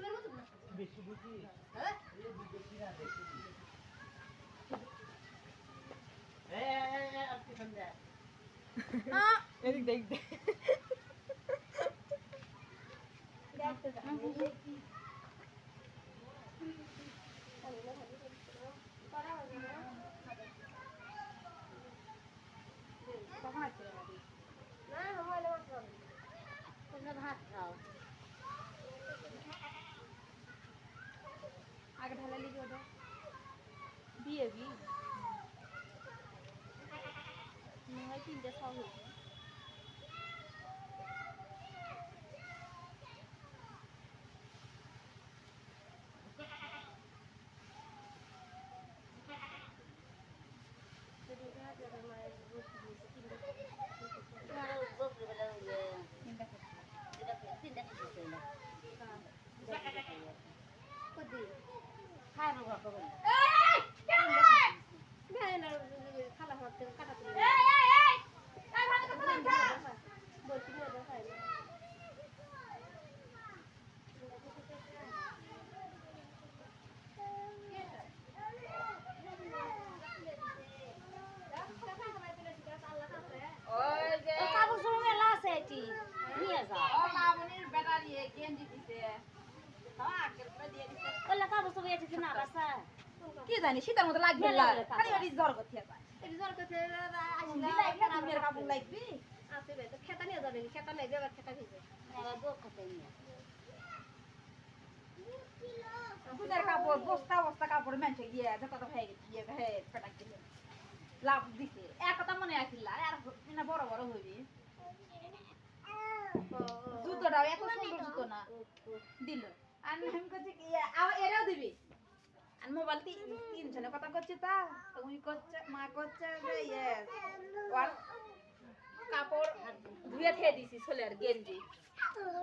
শিবের মতো? না বেশি বুঝি? হ্যাঁ? এদিক দেখ দেখ। মনে হয় তিনটে সব হয়েছে খাই না ওই যে কাপড় সময় মেলা আছে কি জানি শীতের মতো লাগবে না। খালি ওই জ্বর করতে যায়? এটি জোর করতে দিলাই না। তুমি কাপড় লাগবি। আছে বে তো খেতা নিয়ে যাবে খেতা নেই যাবে খেতা ভিজে বউ খেতে নিয়ে দুধের কাপড় বস্তা বস্তা কাপড় মেনছে গিয়ে যত কথা হয়ে গেছে গিয়ে হে পেটাক দিছে লাভ দিছে। এক কথা মনে রাখিল আর না বড় বড় হইবি। জুতোটাও এত সুন্দর জুতো না। দিল। আর আমি এরাও দিবি। আর মোবাইল তিন জনে কথা করছি তা তুমি করছে মা করছে যে ইয়ে কাপড় ধুয়ে খেয়ে দিছি ছোলের গেঞ্জি।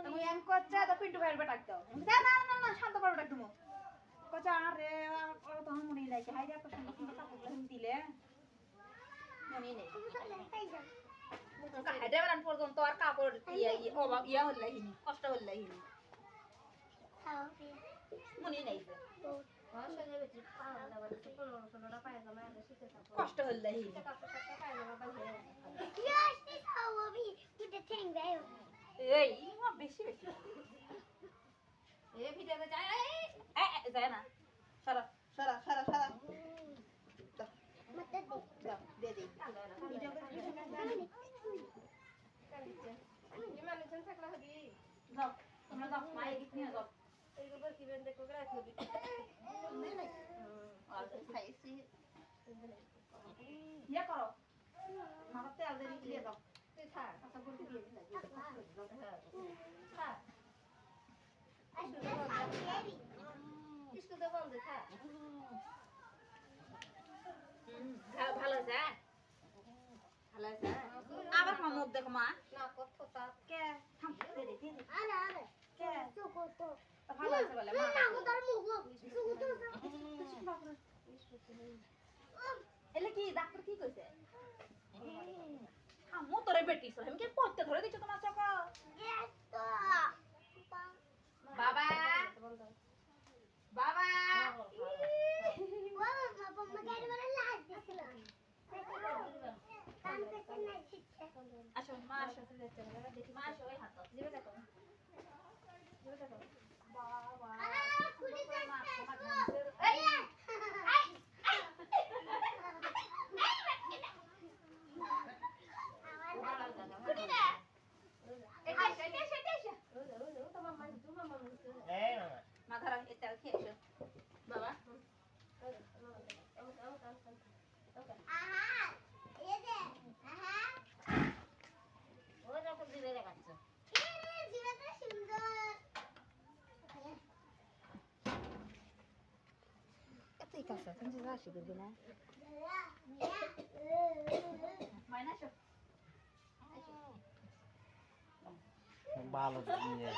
তুমি এম করছে তো পিন্টু ভাইয়ের বেটাক দাও বলছি, না না না শান্ত বেটাক তুমি করছে আরে আর তো মনে নাই হাই রে সুন্দর সুন্দর কাপড় দিলে। মনে নেই। হাইডে বেড়ান পর্যন্ত আর কাপড় ইয়ে ইয়ে ইয়ে হল কষ্ট হল লাগিনি নেই যে কষ্ট হল লাগিনি এই বেশি বেশি। এই ভিডিওতে যায় এই যায় না। সরা সরা সরা সরা। দাও দে দে ভিডিও করে যাও। তোমরা যাও মায়ের গীত নিয়ে যাও আর খাইছি। ইয়ে করো। মাথা তেল দিয়ে দিয়ে দাও। আচ্ছা বলতে দিয়ে দিলা ভালো আছে ভালো আছে আবার আমার দেখো মা। কে? ভালো আছে বলে মা। এলে কি ডাক্তার কি কইছে আম্মু তোরে বেটি সর আমি কি পড়তে ধরে দিছো তোমার চোখ বাবা বাবা আসো, মা আসো মা আসো ওই হাত দাও। বাবা এটা এসে এটা এসে এটা এসে এই মামা মা ধরো এটা খেয়ে এসো বাবা এতই কাছে তুমি রাশি করবে না মাইনা আসো ভালো নিয়ে